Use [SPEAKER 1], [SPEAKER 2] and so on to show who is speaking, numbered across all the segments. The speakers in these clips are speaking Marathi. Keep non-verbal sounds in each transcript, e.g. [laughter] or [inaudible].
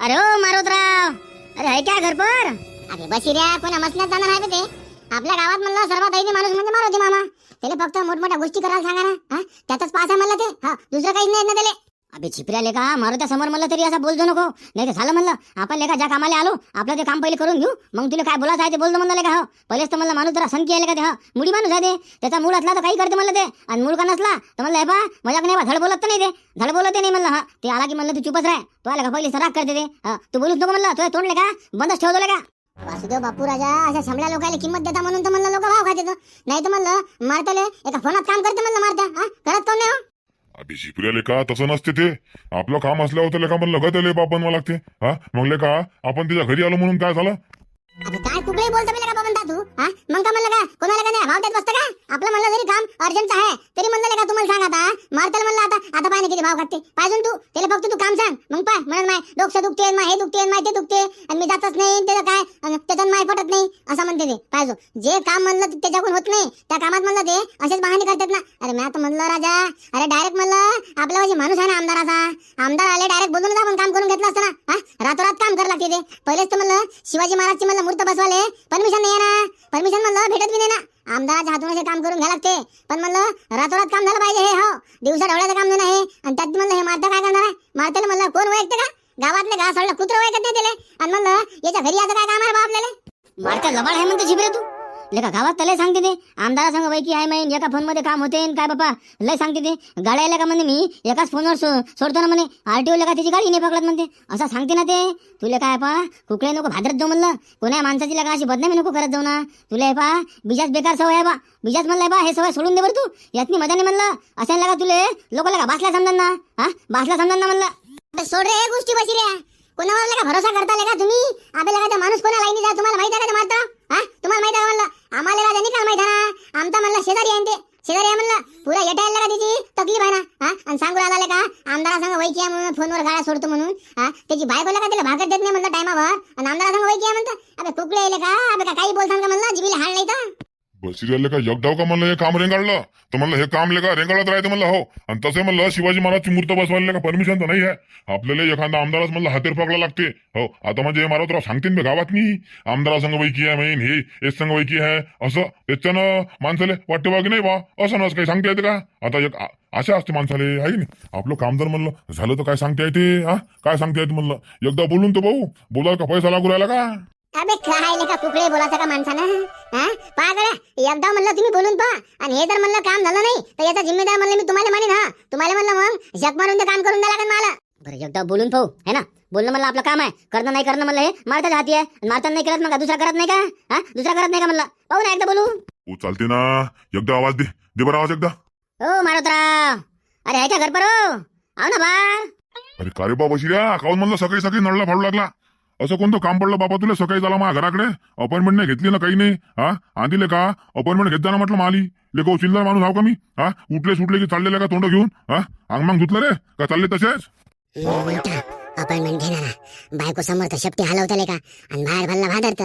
[SPEAKER 1] अरे ओ मारोतराव. अरे है क्या घर पर? अरे बशिऱ्या कोणा मसल्यात जाणार आहे का ते? आपल्या गावात म्हणलं सर्वात ऐकी माणूस म्हणजे मारुती मामा. त्याला फक्त मोठमोठ्या गोष्टी करायला सांगा ना हा? त्याचाच पास आहे म्हणलं ते. हा दुसरं काहीच नाही ना त्याला. अबे छिपऱ्या लेखा मारुत्या समोर म्हणलं तरी असं बोलतो नको. नाही तर झालं म्हणलं. आपण लेखा ज्या कामाला आलो आपलं ते काम पहिले करून घेऊ. मग तुला काय बोलायचं आहे ते बोलतो म्हणलं का हो. पहिलेच तर म्हणलं माणूस जरा संख्या आहे का ते हा. मुडी माणूस आहे ते. त्याचा मूळ असला तर काही करते म्हणलं ते. आणि मूळ का नसला तर म्हणलं हे पा मजाक नाही बा धड बोलत नाही ते. धड बोलत नाही म्हणलं हा. ते आला की म्हणलं तू चुपच राह. तो आला का पहिले सराग करते ते तू बोलूच नको म्हणलं. तुला तोंडले का बंदच ठेवतो का वासुदेव बापू राजा अशा समल्या लोकांना किंमत देता म्हणून तर म्हणलं लोक भाव खाते नाही तर म्हणलं मारतले एका फोनात काम करते म्हणलं मारत्या हा. करत कोण नाही हो?
[SPEAKER 2] अभि का तसं नसते ते. आपलं काम असल्यावर त्याला का म्हणलं का त्याला बाप बनवा लागते. हा? मग का आपण तिच्या घरी आलो म्हणून काय झालं?
[SPEAKER 1] काय बोलतो मी तू? हा? मग का म्हणलं का? कोणाला का नाही? भाव देत बसतं का? आपलं म्हणलं जरी काम अर्जंट आहे तरी म्हणलं का तुम्हाला सांग आता मारताल म्हणलं आता. आता पाहिजे किती भाव खाते. पाहिजे तू. त्याला फक्त तू काम सांग. मग पाय. म्हणत माय डोकं दुखते माय हे दुखते माय ते दुखते. आणि मी जातच नाही त्याचं काय? त्याच्यात माय पटत नाही. असं म्हणते ते. पाहिजे जे काम म्हणलं त्याच्याकडून होत नाही. त्या कामात म्हणलं ते असेच बहाणे करतात ना. अरे मी आता म्हणलं राजा. अरे डायरेक्ट म्हणलं आपला म्हणजे माणूस आहे ना आमदाराचा. आमदार आले डायरेक्ट बोलून आपण काम करून घेतलं असतं ना. हा? रातोरात काम करावं लागते ते. पहिलेच तर म्हणलं शिवाजी महाराजची म्हणलं मूर्त बसवाले. परमिशन नाही आहे ना परमिशन म्हणलं भेटत बी नाही ना. आमदार हातून असे काम करून घ्या लागते. पण म्हणलं रातोरात काम झालं पाहिजे हे हो. दिवसा ढवळ्याचं काम नाही आहे आणि त्यात म्हणलं हे मारता काय करणार आहे? मारताना म्हणलं कोण ओळखते का गावातले घास कुत्र ओळखत नाही त्याला आणि म्हणलं याच्या घरी आता काय काम आहे बा आपल्याला? मारता लबाड आहे म्हणते झिबरे तू. लेका गावात लय सांगते ते. आमदारा संग वैकी आहे माहीन एका फोनमध्ये काम होते काय बापा. लय सांगते ते. गाड्याला का म्हणे मी? एकाच फोनवर सो- सोडतो ना म्हणे. आरटीओ का त्याची गाडी नाही पकडत म्हणते. असं सांगते ना ते. तुला काय पा कुकडे नको भादरत जाऊ म्हणलं. कोण्या माणसाची लगा अशी बदनामी नको करत जाऊ ना. तुला हे पा बिजाच बेकार सवय आहे बा. बिजाच म्हणलं बा हे सवय सोडून दे बरं तू. यातनी मजा नाही म्हणलं. असं लगा तुले? लोक लगा बासला समजा ना. हा? बासला समजा ना म्हणलं. सोड रे गोष्टी बशी रे कोणावर लगा भरोसा करता का तुम्ही? आपल्याला माणूस कोणा लाईनी जा तुम्हाला माहिती आहे का मारता हा तुम्हाला माहिती आहे म्हणलं? आम्हाला राजा नाही का माहिती ना? आमचा म्हणलं शेजारी आहे ते. शेजारी आहे म्हणलं. पुरा येटायला का त्याची तकलीफ आहे ना? हा? आणि सांगू राहिला का? आमदारा सांग वैकी आहे म्हणून फोनवर गाड्या सोडतो म्हणून. हा? त्याची बायको का त्याला भाकर देत नाही म्हणलं टायमावर. आणि आमदारा सांग वैकी आहे म्हणतं. अबे कुकडे येले का? अबे काही बोलसान का म्हणलं? जिबीला हाड नाही तर
[SPEAKER 2] का? एकदाव का म्हणलं हे काम रेंगाळलं? तर म्हणलं हे काम लेका रेंगाळत राहते म्हणलं हो. आणि तसं म्हणलं शिवाजी महाराजची मूर्त बसवायला का परमिशन तर नाही आहे. आपल्याला एखादा आमदारच म्हणलं हातेर पकडला लागते. हो आता म्हणजे हे सांगते ना गावात मी. आमदारा संघ वैकी आहे मैन हे एक संघ वैकी आहे. असं त्याच्यानं माणसाले वाटते बा की नाही बा? असं नस काही सांगता येते का? आता एक आ- आशा असते माणसाले आहे की नाही? आपलं काम जर म्हणलं झालं तर काय सांगता येते? हा? काय सांगता येते म्हणलं? एकदा बोलून तर भाऊ बोलायला का? पैसा लागू राहिला का?
[SPEAKER 1] अबे काय का कुकडे बोलायचं का माणसानं? हा? पहा गड्या एकदा म्हणलं तुम्ही बोलून पहा. आणि हे जर म्हणलं काम झालं नाही तर याचा जिम्मेदार म्हणलं मी तुम्हाला म्हणेन हा? तुम्हाला म्हणलं मग जग मारून ते काम करून द्या लागेल मला. बरं एकदा बोलून पाहू है ना? बोलणं म्हणलं आपलं काम आहे. करणं नाही करणं म्हणलं हे मारताच हाती आहे. आणि मारताना नाही करत मग दुसरा करत नाही का? हा? दुसरा करत नाही का म्हणलं? पाहू ना एकदा बोलू.
[SPEAKER 2] हो चालते ना. एकदा आवाज दे. दे बरं आवाज एकदा.
[SPEAKER 1] हो मारोतराव. अरे का घर पर हो. आव ना बार
[SPEAKER 2] अरे का रे बाबा शिर्या? काऊन म्हणलं सकाळी सकाळी नळला फाडू लागला? असं कोणतं काम पडलं बाबा तुला सकाळी झाला माझ्या घराकडे. अपॉइंटमेंट नाही घेतली ना काही नाही. हा? आणले का? अपॉइंटमेंट घेत म्हटलं माली. लेखो चिल्लर माणूस हाव का मी? हा? उठले सुटले की चाललेले का तोंड घेऊन? हा? अंगमांग धुतलं रे. का चालले तसेच?
[SPEAKER 1] अपॉइंटमेंट घेणार बायको समोर तर शेपटी हलवतले का? आणि बाहेर भल्ला भादरत.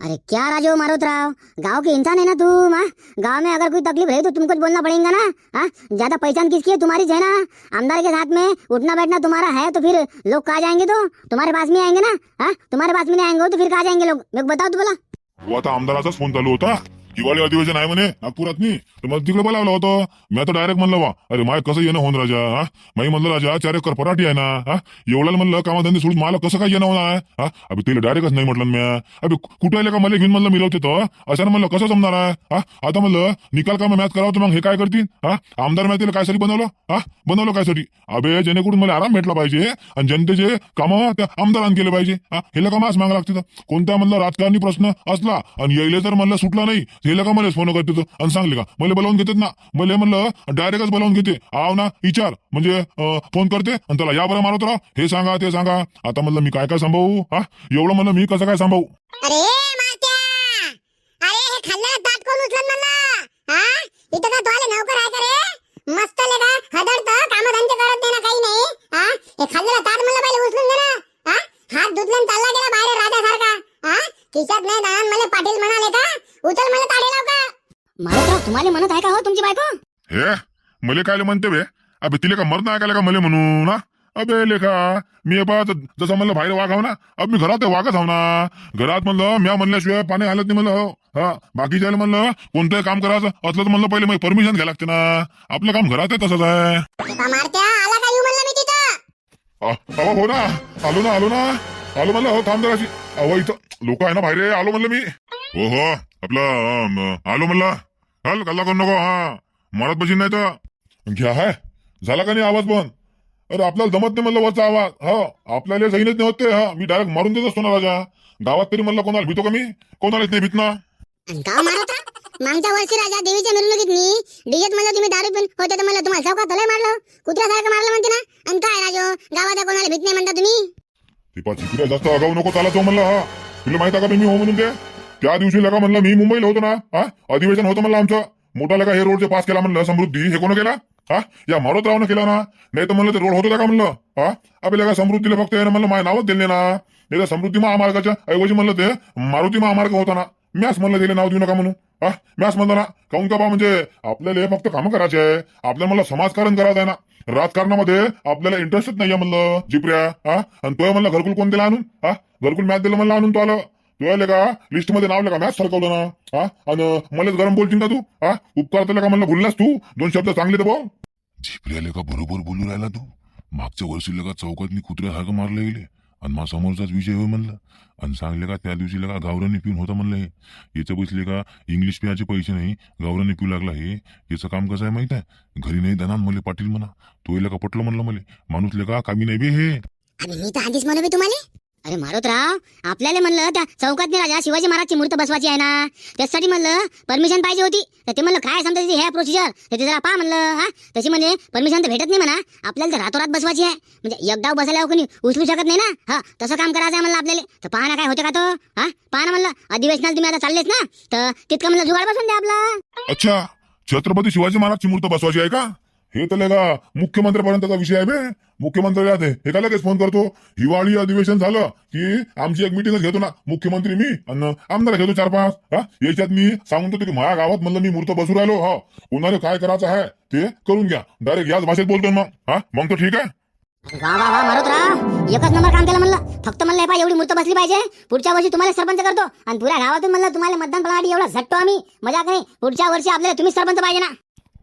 [SPEAKER 1] अरे क्या राजो मारोतराव? गाँव के इंसान है ना तुम हाँ? गाँव में अगर कोई तकलीफ़ रही तो तुमको बोलना पड़ेगा ना हाँ? ज़्यादा पहचान किसकी है? तुम्हारी है ना। आमदार के साथ में उठना बैठना तुम्हारा है तो फिर लोग कहा जाएँगे तो? तुम्हारे पास में आएँगे ना हाँ? तुम्हारे पास में नहीं आएँगे तो फिर कहा जाएँगे लोग? बताओ तो बोला।
[SPEAKER 2] फ़ोन चालू होता हिवाळी अधिवेशन आहे म्हणे नागपुरात मी. तर मला तिकडे बोलावलं होतं. मी आता डायरेक्ट म्हणलं वा अरे माय कसं येणं होऊन राजा हा? माई म्हणलं राजा चार एकर पराठी आहे ना हा? एवढ्याला म्हणलं कामाधंदे सोडून मला कसं काय येणं होणार? हा? अभि तिला डायरेक्टच नाही म्हटलं मी अभि कुठे आले का मला घेऊन म्हणलं मिळवते तर असं म्हणलं कसं जमणार आहे? हा? आता म्हणलं निकाल का मॅच करावं तर मग हे काय करतील? हा? आमदार मॅच काय साठी बनवलं? हा? बनवलं काय साठी अबे जेणेकरून मला आराम भेटला पाहिजे आणि जनतेचे कामं त्या आमदारांनी केले पाहिजे. हा? हे का मास मागा लागते. कोणत्या म्हणलं राजकारणी प्रश्न असला आणि यायले तर म्हणलं सुटला नाही हे का मला फोन करते आणि सांगले का? मला बोलावून घेतात ना. मला म्हणलं डायरेक्टच बोलावून घेते. आव ना विचार. म्हणजे फोन करते आणि त्याला या बरं मारत राव हे सांगा ते सांगा. आता म्हणलं मी काय काय सांभाळू? हा? एवढं म्हणलं मी कसं काय सांभाळू?
[SPEAKER 1] अरे मात्या अरे हे खाल्लेलं ताट कोण उचलन म्हणलं? हा? इथं का तुला नोकर आहे का रे? मस्त लेगा हदरत करत नाही ना काही नाही. हा? हे खाल्लेलं ताट मला पहिले उचलून दे ना. हा? हात धुतलं चालला गेला बाहेर राजासारखा. हा? खिशात नाही दान मला पाटील म्हणाले का? उचल मला ताडे लाव का? मारुतराव तुम्हाला म्हणत आहे का हो तुमची बायको?
[SPEAKER 2] हे? मले काय म्हणते बे? अबे तिले का मरण ऐकायला का मले म्हणून हा? अबे लेखा मी पा जसं म्हणलं बाहेर वाघाव ना? अब मी घरात वाघच आहो ना? घरात म्हणलं म्या म्हणल्याशिवाय पाणी हालत नाही म्हणलं हा. बाकीच्या म्हणलं कोणतंही काम करायचं असलं तर म्हणलं पहिले परमिशन घ्यायला लागते ना. आपलं काम घरात आहे तसंच आहे.
[SPEAKER 3] एका मारत्या? आला का येऊ म्हणलं मी तिथं?
[SPEAKER 2] अ- अहो हो ना. आलो ना आलो ना. आलो म्हणलं हो थांब जराशी. अहो इथं लोक आहे ना बाहेर आलो म्हणलं मी. हो हो आपलं आलो म्हणलं. हल कल्ला करू नको हा. मरत बशी नाही तर. घ्या हाय. झाला का नाही आवाज पण अरे आपल्याला जमत नाही म्हणलं वरचा आवाज. हो आपल्याला सहीनच नाही होत हा. मी डायरेक्ट मारून देत असतो ना राजा. गावात तरी म्हणलं कोणाला भीतो का मी? कोणालाच नाही भीत ना
[SPEAKER 3] गाव मारत. मागच्या वर्षी राजा देवीच्या मिरवणुकीत मी डिजेत म्हणलं तुम्ही दारू पिऊन होते तर म्हणलं तुम्हाला चौकात लय मारलं? कुत्र्यासारखं मारलं म्हणते ना? आणि काय राजो? गावात कोणाला भीत नाही म्हणता तुम्ही?
[SPEAKER 2] ती पाच इकडे जास्त नको चाला तो म्हणलं हा. तुला माहीत का मी हो म्हणून ते? त्या दिवशी लगा म्हणलं मी मुंबईला होतो ना हा? अधिवेशन होतं म्हणलं आमचं. मोठा लगा हे रोडचे पास केला म्हणलं समृद्धी. हे कोण केला? हा? या मारोतरावनं केला ना. नाही तर म्हणलं ते रोड होतो का म्हणलं? हा? अबे लगा समृद्धीला फक्त यानं म्हणलं माझं नावच दिले ना. नाही तर समृद्धी महामार्गाच्या ऐवजी म्हणलं ते मारुती महामार्ग होता ना. मॅच म्हणलं दिले नाव देऊ नका म्हणून. हा? मॅच म्हणतो ना. काऊन का बा म्हणजे आपल्याला हे फक्त कामं करायचे आहे. आपल्याला मला समाजकारण करायचं आहे ना. राजकारणामध्ये आपल्याला इंटरेस्टच नाहीये म्हणलं जिपऱ्या हा? आणि तो म्हणलं घरकुल कोण दिला आणून? हा? घरकुल मॅच दिलं म्हणलं आणून तो आलं. तू आले का? लिस्टमध्ये नाव का? मॅच सरकवलं ना. हा? आणि मलाच गरम बोलशील का तू? हा? उपकार तुला का म्हणलं बोललास तू? दोन शब्द चांगले तर बोल झिपऱ्याले का? बरोबर बोलू राहिला तू. मागच्या वर्षी लगा चौकातनी कुत्र्यासारखं मारलं गेले. आणि मा समोरचाच विषय होय म्हणलं. आणि सांगले का त्या दिवशी लगा गावराने पिऊन होता म्हणलं हे. याचं बसले का? इंग्लिश पियाचे पैसे नाही. गावराने पिऊ लागला हे. याचं काम कसं आहे माहीत आहे? घरी नाही दनान मले पाटील म्हणा. तो का पटलं म्हणलं मले. माणूस लेका कामी नाही बे हे.
[SPEAKER 3] आणि मी तर आधीच म्हणू बी तुम्हाला. अरे मारोतराव आपल्याला म्हणलं त्या चौकात राजा शिवाजी महाराजची मूर्त बसवायची आहे ना. त्यासाठी म्हणलं परमिशन पाहिजे होती. तर ते म्हणलं काय समजा हे प्रोसिजर ते जरा पहा म्हणलं हा. तशी म्हणजे परमिशन तर भेटत नाही म्हणा. आपल्याला तर रातोरात बसवायची आहे. म्हणजे एकदाव बसायला कोणी उचलू शकत नाही ना. हा तसं काम करायचं आहे म्हणलं आपल्याला. तर पहा ना काय होतं का तो? हा पहा ना म्हणलं. अधिवेशनाला तुम्ही आता चाललेच ना. तर तितकं म्हणलं जुगाड बसून द्या आपला.
[SPEAKER 2] अच्छा छत्रपती शिवाजी महाराजची मूर्त बसवायची आहे का? हे तर लेगा मुख्यमंत्र्यापर्यंतचा विषय आहे बे. मुख्यमंत्री आहे हे का लगेच फोन करतो. हिवाळी अधिवेशन झालं की आमची एक मिटिंगच घेतो ना. मुख्यमंत्री मी आणि आमदार घेतो चार पाच. हा? याच्यात मी सांगून देतो की माझ्या गावात म्हणलं मी मूर्त बसू राहिलो. हो. कोणाला काय करायचं आहे ते करून घ्या. डायरेक्ट याच भाषेत बोलतो मग. हा? मग तर ठीक आहे.
[SPEAKER 3] वा वा वा मारोत एकच नंबर काम केलं म्हणलं. फक्त म्हणलं हे एवढी मूर्त बसली पाहिजे. पुढच्या वर्षी तुम्हाला सरपंच करतो. आणि पुऱ्या गावातून म्हणलं तुम्हाला मतदान करण्यासाठी एवढा झटतो आम्ही. मजाक नाही. पुढच्या वर्षी आपल्याला तुम्ही सरपंच पाहिजे ना.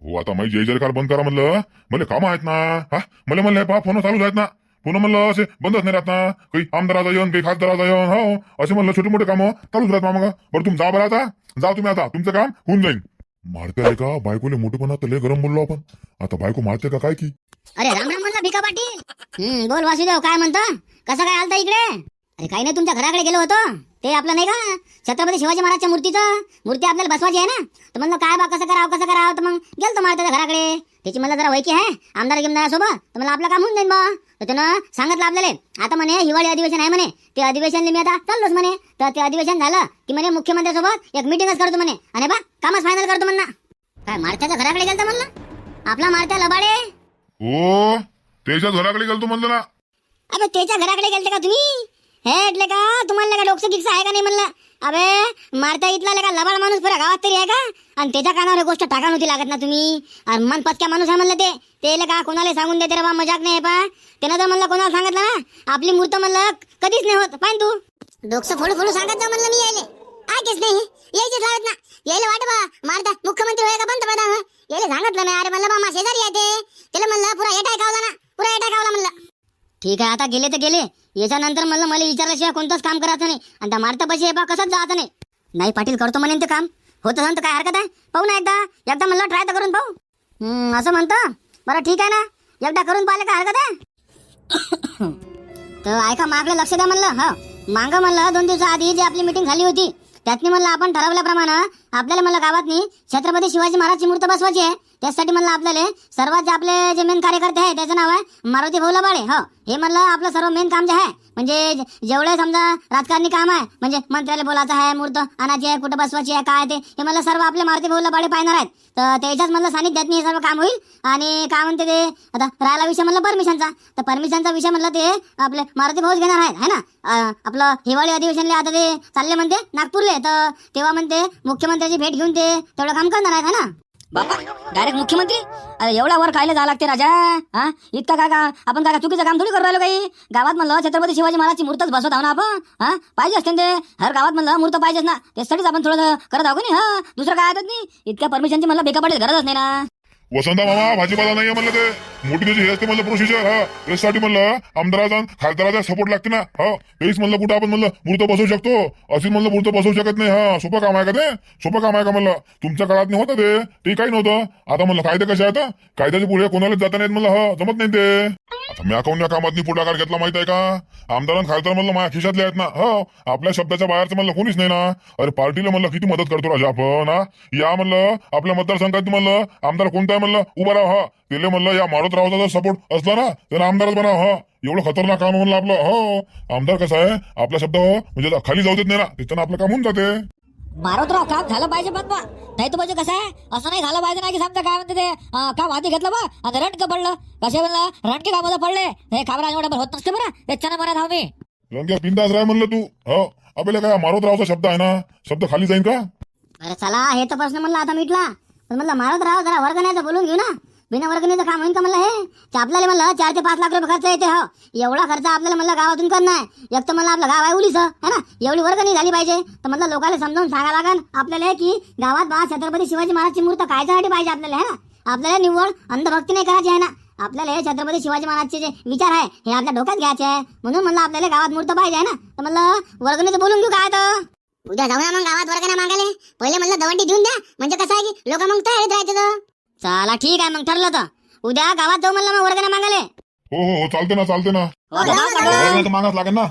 [SPEAKER 2] हो आता माझी जय जयकार बंद करा म्हणलं मला कामं आहेत ना हा? मला म्हणलं पहा फोन चालूच आहेत ना. पुन्हा म्हणलं असे बंदच नाही राहत ना. काही आमदाराचा येऊन काही खासदाराचा येऊन हो. असे म्हणलं छोटे मोठे कामं चालूच राहत ना मग. बरं तुम्ही जा बरं आता. जा तुम्ही आता. तुमचं काम होऊन जाईल मारते आहे का? बायकोले मोठेपणा तर लय गरम बोललो आपण. आता बायको मारते का काय की?
[SPEAKER 3] अरे राम राम म्हणला भिका पाटील. हम्म बोल वासुदेव काय म्हणतो? कसं काय आलता इकडे? अरे काही नाही तुमच्या घराकडे गेलो होतो. ते आपलं नाही का? छत्रपती शिवाजी महाराजच्या मूर्तीचं? मूर्ती आपल्याला बसवायची आहे ना? तर म्हणलं काय बा कसं करावं कसं करावं? तर मग गेलतो मला त्याच्या घराकडे. त्याची मला जरा वैकी आहे आमदार गिमदार सोबत. तर मला आपलं काम होऊन जाईल बा. तर त्यानं सांगितलं आपल्याला आता म्हणे हिवाळी अधिवेशन आहे म्हणे. ते अधिवेशनला मी आता चाललोच म्हणे. तर ते अधिवेशन झालं की म्हणे मुख्यमंत्र्यासोबत एक मिटिंगच करतो म्हणे. आणि बा कामच फायनल करतो म्हणा काय मारत्याच्या घराकडे गेलता म्हणलं? आपला मारत्या लबाडे.
[SPEAKER 2] हो त्याच्याच घराकडे गेलतो म्हणलं ना.
[SPEAKER 3] अबे त्याच्या घराकडे गेलते का तुम्ही? हे म्हटले का? तुम्हाला का डोकसं गिक्स आहे का नाही म्हणलं? अबे मारता इथला का लबाड माणूस? पुरा गावात तरी आहे का? आणि त्याच्या कानावर हे गोष्ट टाका नव्हती लागत ना तुम्ही. आणि मन पचक्या माणूस आहे म्हणलं ते. ते का कोणाला सांगून देते रे बा मजाक नाही पा. त्यानं तर म्हणलं कोणाला सांगितलं ना? आपली मूर्त म्हणलं कधीच नाही होत. पाहिजे तू. डोकसं फोडू फोडू सांगत जा म्हणलं मी यायले. ऐकेच नाही यायचेच लागत ना. यायला वाट बा मारता. मुख्यमंत्री होय का पंतप्रधान होय यायला सांगितलं नाही अरे मला बा मा शेजारी आहे ते त्याला म्हणलं पुरा एटाय खावला ना पुरा एटाय खावला म्हणलं ठीक आहे आता गेले तर गेले. याच्यानंतर म्हणलं मला विचारल्याशिवाय कोणतंच काम करायचं नाही. आणि त्या मारता पैसे हे बा कसंच जायचं नाही. नाही पाटील करतो म्हणे ते काम. होत असेल तर काय हरकत आहे? पाहू ना एकदा. एकदा म्हणलं ट्राय तर करून पाहू. असं म्हणतं? बरं ठीक आहे ना. एकदा करून पाहिलं काय हरकत आहे? [coughs] तर ऐका मागलं लक्ष द्या म्हणलं. हो. मागं म्हणलं दोन दिवसाआधी जी आपली मीटिंग झाली होती त्यातनी म्हणलं आपण ठरवल्याप्रमाणे आपल्याला म्हणलं गावातनी छत्रपती शिवाजी महाराजची मूर्त बसवायची आहे त्यासाठी म्हणलं आपल्याला सर्वात जे आपले जे मेन कार्यकर्ते आहे त्याचं नाव आहे मारुती भाऊ लबाळे हो हे म्हणलं आपलं सर्व मेन काम जे आहे म्हणजे जेवढे समजा राजकारणी काम आहे म्हणजे मंत्र्याला बोलायचं आहे मूर्त आणायची आहे कुठं बसवायची आहे काय ते हे म्हणलं सर्व आपले मारुती भाऊ लबाळे पाहणार आहेत. तर त्याच्याच म्हणलं सानिध्यात हे सर्व काम होईल. आणि काय म्हणते ते आता राहिला विषय म्हणलं परमिशनचा तर परमिशनचा विषय म्हणलं ते आपले मारुती भाऊच घेणार आहेत है ना? आपलं हिवाळी अधिवेशनला आता ते चालले म्हणते नागपूरले. तर तेव्हा म्हणते मुख्यमंत्र्याची भेट घेऊन ते तेवढं काम करणार आहेत है ना?
[SPEAKER 4] बापा डायरेक्ट मुख्यमंत्री? अरे एवढा वर कायला जावं लागते राजा? हा? इतका काय का आपण काय चुकीचं काम थोडी करू राहिलो काही? गावात म्हणलं छत्रपती शिवाजी महाराजची मूर्तच बसवत आहो ना आपण? हा? पाहिजे असते ना ते? हर गावात म्हणलं मूर्त पाहिजेच ना. त्यासाठीच आपण थोडं करत आहो का नाही? हा? दुसरं काय येतात नाही? इतक्या परमिशनची म्हणलं बेका पडेल गरजच नाही ना.
[SPEAKER 2] वसंता मामा भाजीपाला नाहीये म्हणलं ते. मोठी त्याची हे असते म्हणलं प्रोसिजर हा. म्हणलं आमदाराचा आणि खासदाराचा सपोर्ट लागते ना. हेच तेच म्हणलं कुठं आपण म्हणलं मूर्त बसवू शकतो. अशी म्हणलं मूर्त बसवू शकत नाही हा. सोपं काम आहे का ते? सोपं काम आहे का म्हणलं? तुमच्या काळात नाही होतं ते. ते काही नव्हतं. आता म्हणलं कायदे कसे आहेत कायद्याच्या पुढे कोणालाच जाता नाहीत म्हणलं हा. जमत नाही ते. आता मी अकाउंट या कामात पुढाकार घेतला माहीत आहे का? आमदार आणि खासदार म्हणलं माझ्या खिशातले आहेत ना हा. आपल्या शब्दाच्या बाहेरचं म्हणलं कोणीच नाही ना. अरे पार्टीला म्हणलं किती मदत करतो राजा आपण हा? या म्हणलं आपल्या मतदारसंघात म्हणलं आमदार कोणता म्हणलं उभा राहा हा. त्याला म्हणलं या मारुतरावचा जर सपोर्ट असला ना त्याला आमदारच बनव हा. एवढं खतरनाक काम म्हणलं आपलं हो. आमदार कसं आहे? आपला शब्द हो. म्हणजे खाली जाऊ देत नाही ना त्याच्यानं आपलं काम होऊन जाते.
[SPEAKER 4] मारोतराव काम झालं पाहिजे पण बा नाही तर म्हणजे कसं आहे? असं नाही झालं पाहिजे ना की समजा काय म्हणते ते अं, काम हाती घेतलं बा? आणि रटकं पडलं. कसे म्हणलं? रटके कामाला पडले. हे कामरा एवढं होत नसते बरं. त्याच्यानं म्हणत आहो मी.
[SPEAKER 2] रंग्या बिंदास राय म्हणलं तू हो. आपल्याला काय मारुतरावचा शब्द आहे ना? शब्द खाली जाईन का?
[SPEAKER 3] अरे चला हे तर प्रश्न म्हणलं आता मिटला. पण म्हणलं मारत राहा जरा वर्गण्याचं बोलून घेऊ ना. बिना वर्गणीचं काम होईल का म्हणलं हे? आपल्याला म्हणलं चार ते पाच लाख रुपये खर्च येते हो. एवढा खर्च आपल्याला म्हणलं गावातून करणार एक तर म्हणलं आपलं गाव आहे उलीच है ना? एवढी वर्गणी झाली पाहिजे. तर म्हणलं लोकांना समजावून सांगा लागन आपल्याला हे की गावात बा छत्रपती शिवाजी महाराजची मूर्त कायच्यासाठी पाहिजे आपल्याला है ना? आपल्याला निव्वळ अंधभक्ती नाही करायची आहे ना? आपल्याला हे छत्रपती शिवाजी महाराजचे जे विचार आहे हे आपल्या डोक्यात घ्यायचे आहे. म्हणून म्हणलं आपल्याला गावात मूर्त पाहिजे आहे ना? तर म्हणलं वर्गणीचं बोलून घेऊ काय तर उद्या जाऊ ना मग गावात वर्गाने मागायला. पहिले म्हणलं दवंडी देऊन द्या. म्हणजे कसं आहे की लोक मग तयारीत राहायचे तर. चला ठीक आहे मग ठरलं तर. उद्या गावात जाऊ म्हणलं मग वर्गाने मागायला.
[SPEAKER 2] हो हो हो चालते ना चालते ना.
[SPEAKER 4] हो, जाऊ
[SPEAKER 2] लागेल ना.